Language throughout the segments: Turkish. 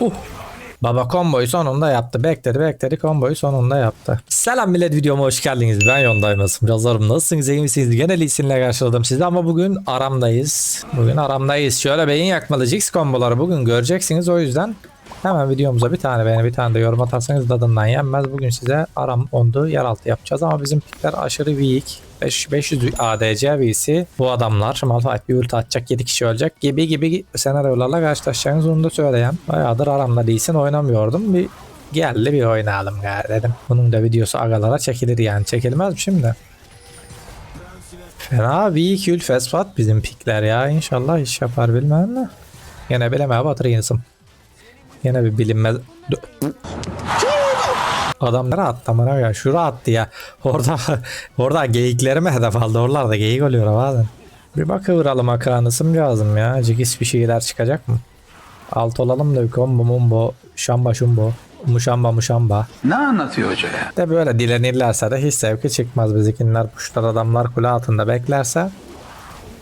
Uh. Baba komboyu sonunda yaptı. Bekledi bekledi komboyu sonunda yaptı. Selam millet videoma hoş geldiniz. Ben Yondaymaz. Birazlarım nasılsınız iyi misiniz? Gene Lee Sin'le karşıladım sizi ama bugün aramdayız. Bugün aramdayız. Şöyle beyin yakmalı Jigs komboları bugün göreceksiniz. O yüzden hemen videomuza bir tane beğeni bir tane de yorum atarsanız tadından yenmez. Bugün size aram ondu yeraltı yapacağız ama bizim pikler aşırı weak. 5, 500 ADC VC bu adamlar Malphite bir ulti atacak 7 kişi ölecek gibi gibi senaryolarla karşılaşacağınız onu da söyleyeyim. Bayağıdır aramda değilsin oynamıyordum. Bir geldi bir oynayalım gari dedim. Bunun da videosu agalara çekilir yani çekilmez mi şimdi? Fena weak ül fesfat bizim pikler ya inşallah iş yapar bilmem ne. Yine bilemeye batırıyorsun. Yine bir bilinmez... Adam nereye attı amına ya? Şura attı ya. Orada orada geyiklerime hedef aldı. Oralarda geyik oluyor bazen. Bir bakıvıralım akanısım lazım ya. Cigis bir şeyler çıkacak mı? Alt olalım da bir kombo mumbo. Şamba şumbo. Muşamba muşamba. Ne anlatıyor hoca ya? De böyle dilenirlerse de hiç zevki çıkmaz. Bizikinler puşlar adamlar kule altında beklerse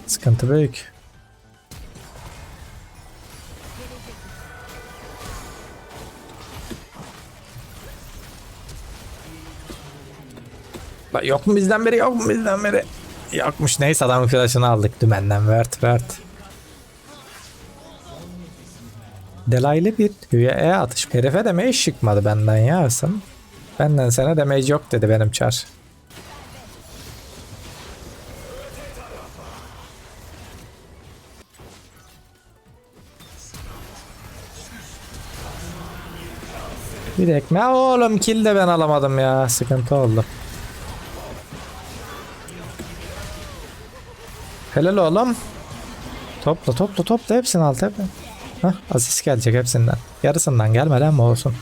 sıkıntı büyük. Yok mu bizden biri yok mu bizden biri? Yokmuş neyse adamın flash'ını aldık dümenden vert vert. Delaylı bir güya E atış. Herife damage çıkmadı benden ya Asım. Benden sana damage yok dedi benim çar. Bir ekme oğlum kill de ben alamadım ya sıkıntı oldu. Helal oğlum. Topla topla topla hepsini al tabi. Hah asist gelecek hepsinden. Yarısından gelmeden mi olsun?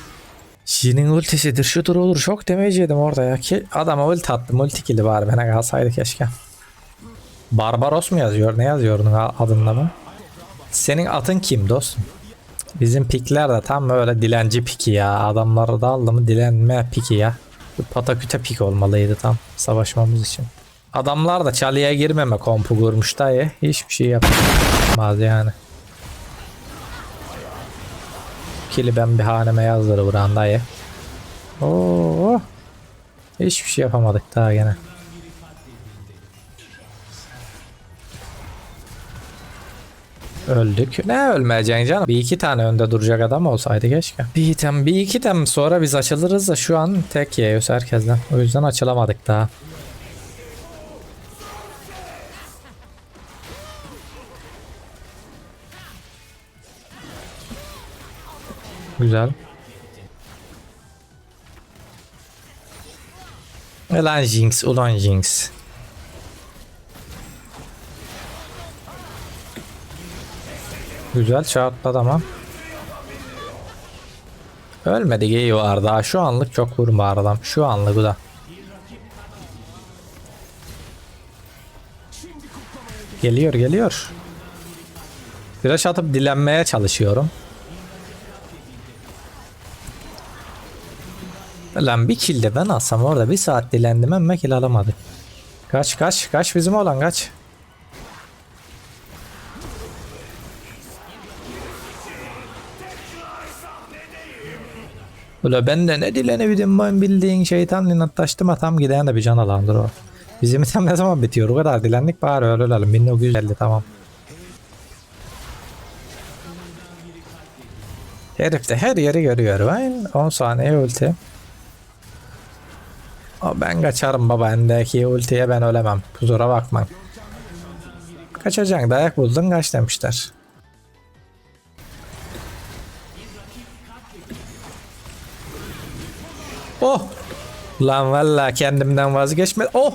Jin'in ultisidir şudur olur çok damage orada ya ki adama ulti attım ulti kill'i bari bana kalsaydı keşke. Barbaros mu yazıyor ne yazıyor onun adında mı? Senin atın kim dostum? Bizim pikler de tam böyle dilenci piki ya. Adamları da aldı mı dilenme piki ya. Pataküte pik olmalıydı tam savaşmamız için. Adamlar da çalıya girmeme kompu kurmuş dayı. Hiçbir şey yapamaz yani. Kili ben bir haneme yazdırı buran dayı. Oo. Hiçbir şey yapamadık daha gene. Öldük. Ne ölmeyeceksin canım? Bir iki tane önde duracak adam olsaydı keşke. Bir item, bir iki item sonra biz açılırız da şu an tek yiyoruz herkesten. O yüzden açılamadık daha. Güzel. Ulan Jinx, ulan Jinx. Güzel çarptı ama. Ölmedi geyi var daha. Şu anlık çok vurma adam. Şu anlık bu da. Geliyor geliyor. Flash atıp dilenmeye çalışıyorum. Lan bir kill de ben alsam orada bir saat dilendim ama kill alamadık. Kaç kaç kaç bizim olan kaç. Ula ben de ne dilenebildim ben bildiğin şeytan inatlaştım atam giden de bir can alandır o. Bizim item ne zaman bitiyor o kadar dilendik bari ölelim 1950 tamam. Herif de her yeri görüyor ben 10 saniye ulti. Ben kaçarım baba endeki ultiye ben ölemem. Kusura bakma. Kaçacaksın dayak buldun kaç demişler. Oh! Lan valla kendimden vazgeçme. Oh!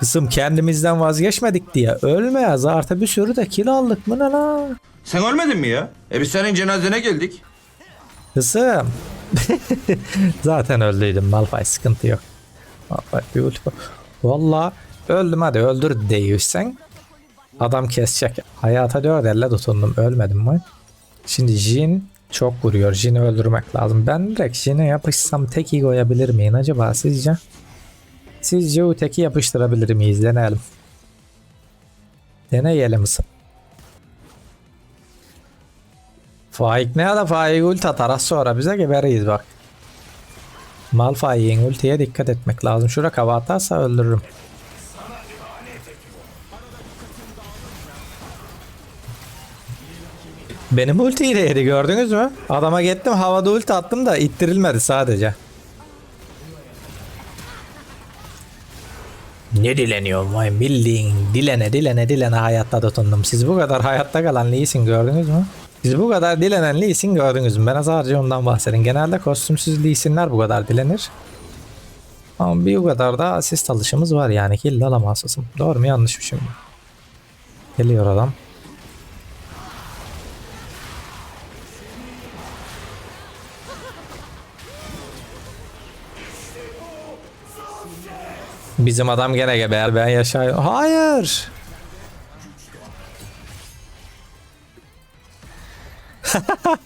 Kızım kendimizden vazgeçmedik diye ölmeyaz artı bir sürü de kill aldık mı ne lan? Sen ölmedin mi ya? E biz senin cenazene geldik. Kızım. Zaten öldüydüm Malphite sıkıntı yok. Malphite bir ulti. Valla öldüm hadi öldür değilsen. Adam kesecek. Hayata dört elle tutundum ölmedim mi? Şimdi Jin çok vuruyor. Jin'i öldürmek lazım. Ben direkt Jin'e yapışsam teki koyabilir miyim acaba sizce? Sizce o teki yapıştırabilir miyiz? Deneyelim. Deneyelim Faik ne da Faik ulti atar sonra bize geberiyiz bak. Malphite'in ultiye dikkat etmek lazım. Şura kava atarsa öldürürüm. Benim ultiyi de yedi gördünüz mü? Adama gittim havada ulti attım da ittirilmedi sadece. Ne dileniyorum vay bildiğin dilene dilene dilene hayatta tutundum. Siz bu kadar hayatta kalan Lee Sin gördünüz mü? Siz bu kadar dilenen Lee gördünüz mü? Ben sadece ondan bahsedin. Genelde kostümsüz Lee bu kadar dilenir. Ama bir o kadar da asist alışımız var yani kill de alamazsın. Doğru mu yanlış mı şimdi? Geliyor adam. Bizim adam gene geber ben yaşıyorum. Hayır.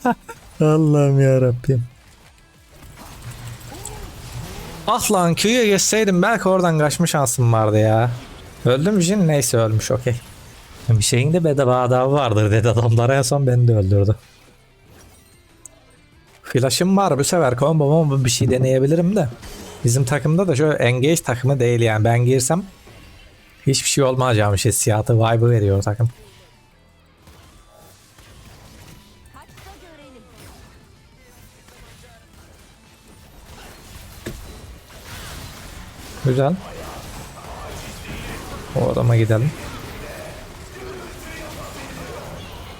Allah'ım ya Rabbim. Ah lan Q'ya geçseydim belki oradan kaçma şansım vardı ya. Öldü mü Jin? Neyse ölmüş okey. Bir şeyin de bedava adabı vardır dedi adamlar en son beni de öldürdü. Flash'ım var bu sefer combo bomba bir şey deneyebilirim de. Bizim takımda da şu engage takımı değil yani ben girsem hiçbir şey olmayacakmış hissiyatı vibe'ı veriyor takım. Güzel. O adama gidelim.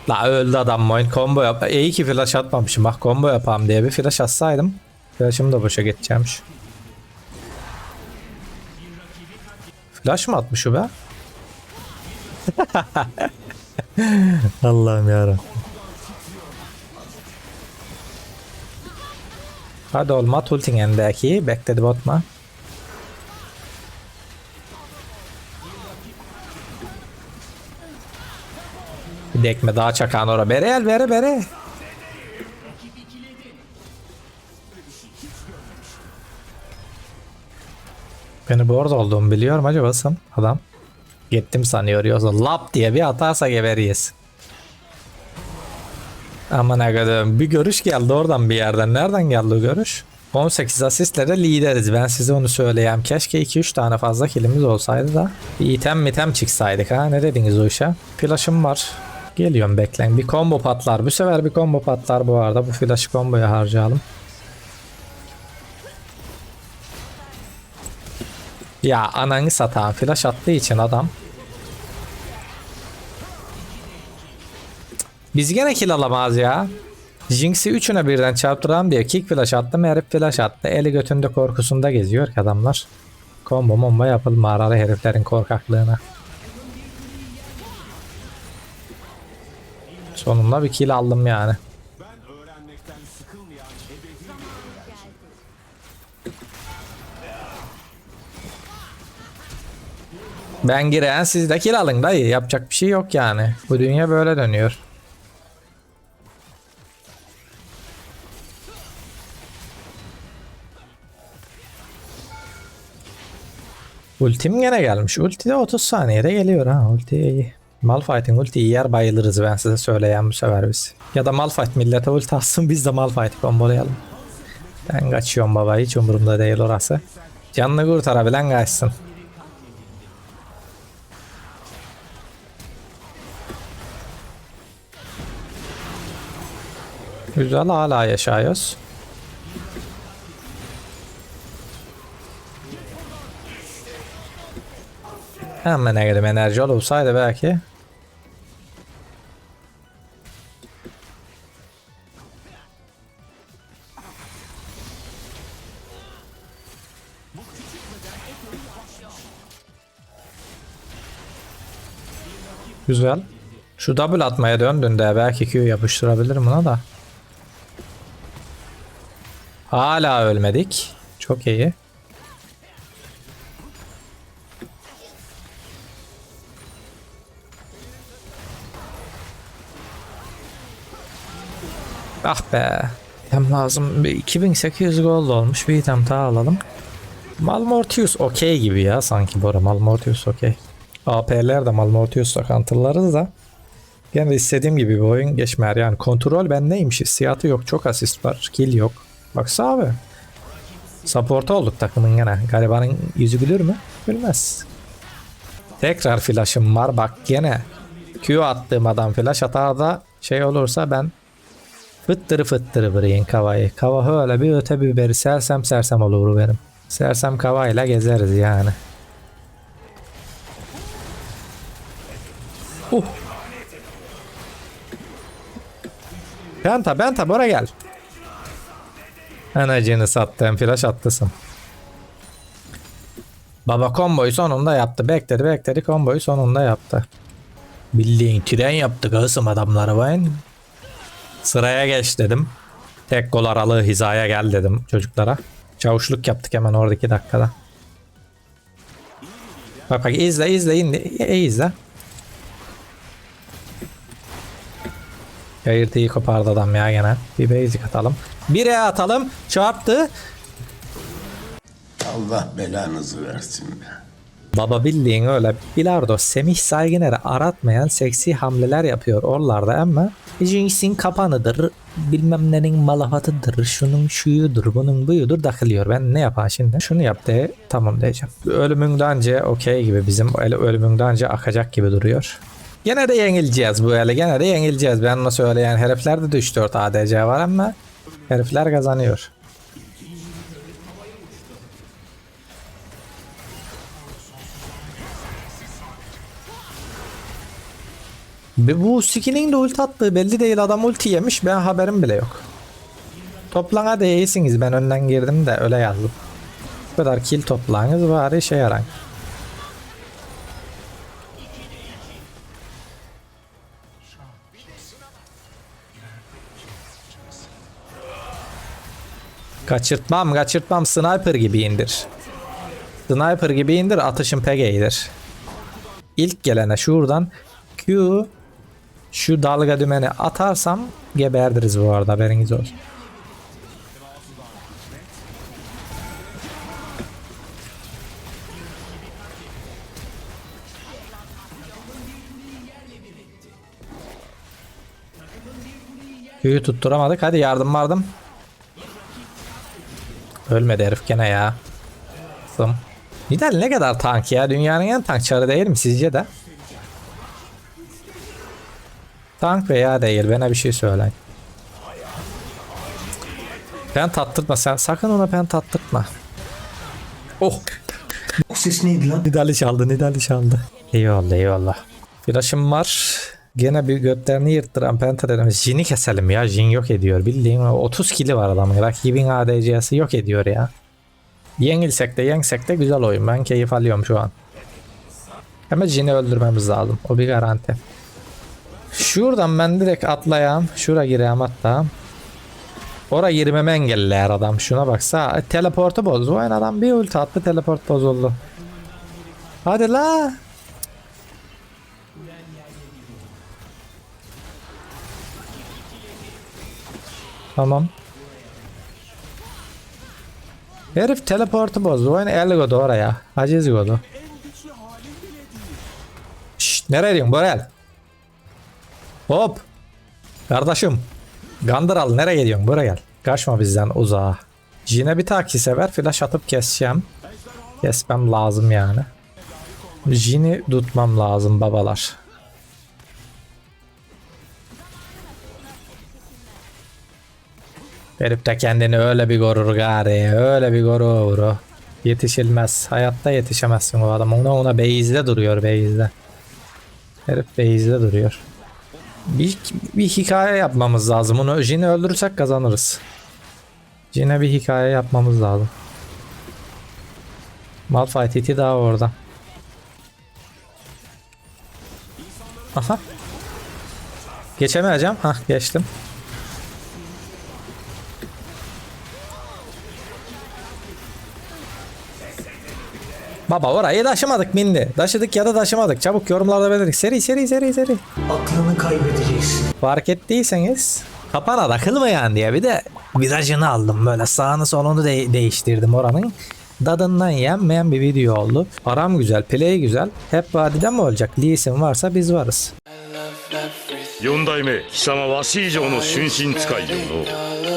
La öldü adam oyun combo yap. İyi ki flash atmamışım. Bak combo yapalım diye bir flash atsaydım. Flash'ım da boşa geçeceğimmiş. Flash mı atmış o be? Allah'ım yarabbim. Hadi olma ultin endeki. Bekledi botma. Bir dekme daha çakan ora. Bere el bere bere. Beni bu arada olduğumu biliyorum acaba sen adam. Gittim sanıyor yoksa lap diye bir atarsa geberiyiz. Aman akadem bir görüş geldi oradan bir yerden. Nereden geldi o görüş? 18 asistle de lideriz. Ben size onu söyleyeyim. Keşke 2-3 tane fazla kilimiz olsaydı da bir item mitem çıksaydık ha. Ne dediniz o işe? Flash'ım var. Geliyorum bekleyin. Bir combo patlar. Bu sefer bir combo patlar bu arada. Bu flash'ı comboya harcayalım. Ya ananı satan flash attığı için adam. Biz gene kill alamaz ya. Jinx'i üçüne birden çarptıran diye kick flash attım herif flash attı. Eli götünde korkusunda geziyor ki adamlar. Combo momba yapıl mağaralı heriflerin korkaklığına. Sonunda bir kill aldım yani. Ben giren siz de kill alın dayı. Yapacak bir şey yok yani. Bu dünya böyle dönüyor. Ultim gene gelmiş. Ulti de 30 saniyede geliyor ha. Ulti iyi. Malphite'in ultiyi yer bayılırız ben size söyleyen bu sefer biz. Ya da Malphite millete ulti atsın biz de Malphite'i kombolayalım. Ben kaçıyorum baba hiç umurumda değil orası. Canını kurtarabilen kaçsın. Güzel hala yaşıyoruz. Hemen ne dedim enerji olsaydı belki. Güzel. Şu double atmaya döndüğünde belki Q yapıştırabilirim buna da. Hala ölmedik. Çok iyi. Ah be. Item lazım. Bir 2800 gold olmuş. Bir item daha alalım. Malmortius okey gibi ya sanki Bora. Malmortius okey. AP'ler de Malmortius'la kantırlarız da. Gene istediğim gibi bir oyun geçmer. Yani kontrol ben neymiş? Hissiyatı yok. Çok asist var. Kill yok. Baksa abi. Support'a olduk takımın gene. Garibanın yüzü gülür mü? Gülmez. Tekrar flash'ım var. Bak gene. Q attığım adam flash atar da şey olursa ben fıttırı fıttırı vırayım kavayı. Kava öyle bir öte bir beri sersem sersem olur benim. Sersem kavayla gezeriz yani. Uh. Benta Benta buraya gel. Anacını sattım flash attısın. Baba komboyu sonunda yaptı. Bekledi bekledi komboyu sonunda yaptı. Bildiğin tren yaptı kızım adamları ben. Sıraya geç dedim. Tek gol aralığı hizaya gel dedim çocuklara. Çavuşluk yaptık hemen oradaki dakikada. Bak bak izle izle izle, e, izle. Yayırtıyı kopardı adam ya gene. Bir basic atalım. Bire atalım. Çarptı. Allah belanızı versin be. Baba bildiğin öyle bilardo Semih Saygıner'i aratmayan seksi hamleler yapıyor oralarda ama Jinx'in kapanıdır bilmem nenin malafatıdır şunun şuyudur bunun buyudur takılıyor. Ben ne yapayım şimdi? Şunu yap de tamam diyeceğim. Ölümünden önce okey gibi bizim ölümünden önce akacak gibi duruyor. Gene de yenileceğiz bu ele gene de yenileceğiz. Ben nasıl öyle yani heriflerde de 3-4 ADC var ama herifler kazanıyor bu skinin de ulti attığı belli değil adam ulti yemiş ben haberim bile yok. Toplan hadi iyisiniz ben önden girdim de öyle yazdım. Bu kadar kill toplanız bari şey yaran. Kaçırtmam kaçırtmam sniper gibi indir. Sniper gibi indir atışın PG'dir. İlk gelene şuradan Q şu dalga dümeni atarsam geberdiriz bu arada haberiniz olsun. Q'yu tutturamadık. Hadi yardım vardım. Ölmedi herif gene ya. Sım. Nidal ne kadar tank ya? Dünyanın en tank çarı değil mi sizce de? Tank veya değil bana bir şey söyle. Ben tattırtma sen sakın ona ben tattırtma. Oh. O ses neydi lan? Nidali çaldı Nidali çaldı. Eyvallah eyvallah. Flaşım var. Gene bir götlerini yırttıran penta dedim. Jin'i keselim ya. Jin yok ediyor. Bildiğin o 30 kili var adamın. Rakibin ADC'si yok ediyor ya. Yenilsek de yensek de güzel oyun. Ben keyif alıyorum şu an. Ama Jin'i öldürmemiz lazım. O bir garanti. Şuradan ben direkt atlayam. Şura gireyim hatta. Ora girmemi engelleyer adam. Şuna baksa teleportu bozdu. Oyun adam bir ulti attı teleport bozuldu. Hadi la. Tamam. Herif teleportu bozdu. Oyun el godu oraya. Aciz godu. Şşt nereye diyorsun Borel? Hop. Kardeşim. Gandıral nereye gidiyorsun? Buraya gel. Kaçma bizden uzağa. Jine bir taki sever. Flash atıp keseceğim. Kesmem lazım yani. Jin'i tutmam lazım babalar. Herif de kendini öyle bir korur gari. Öyle bir korur. o. Yetişilmez. Hayatta yetişemezsin o adam. Ona ona beyizde duruyor beyizde. Herif beyizde duruyor. Bir, bir hikaye yapmamız lazım. Onu Jin'i öldürürsek kazanırız. Jin'e bir hikaye yapmamız lazım. Malphite iti daha orada. Aha. Geçemeyeceğim. Hah geçtim. Baba orayı taşımadık mindi. Taşıdık ya da taşımadık. Çabuk yorumlarda belirtin. Seri seri seri seri. Aklını kaybedeceksin. Fark ettiyseniz kapana takılmayan diye bir de virajını aldım. Böyle sağını solunu de- değiştirdim oranın. Dadından yenmeyen bir video oldu. Aram güzel, play güzel. Hep vadiden mi olacak? Lee Sin varsa biz varız. I love everything. 四代目貴様わし以上の春心使いよの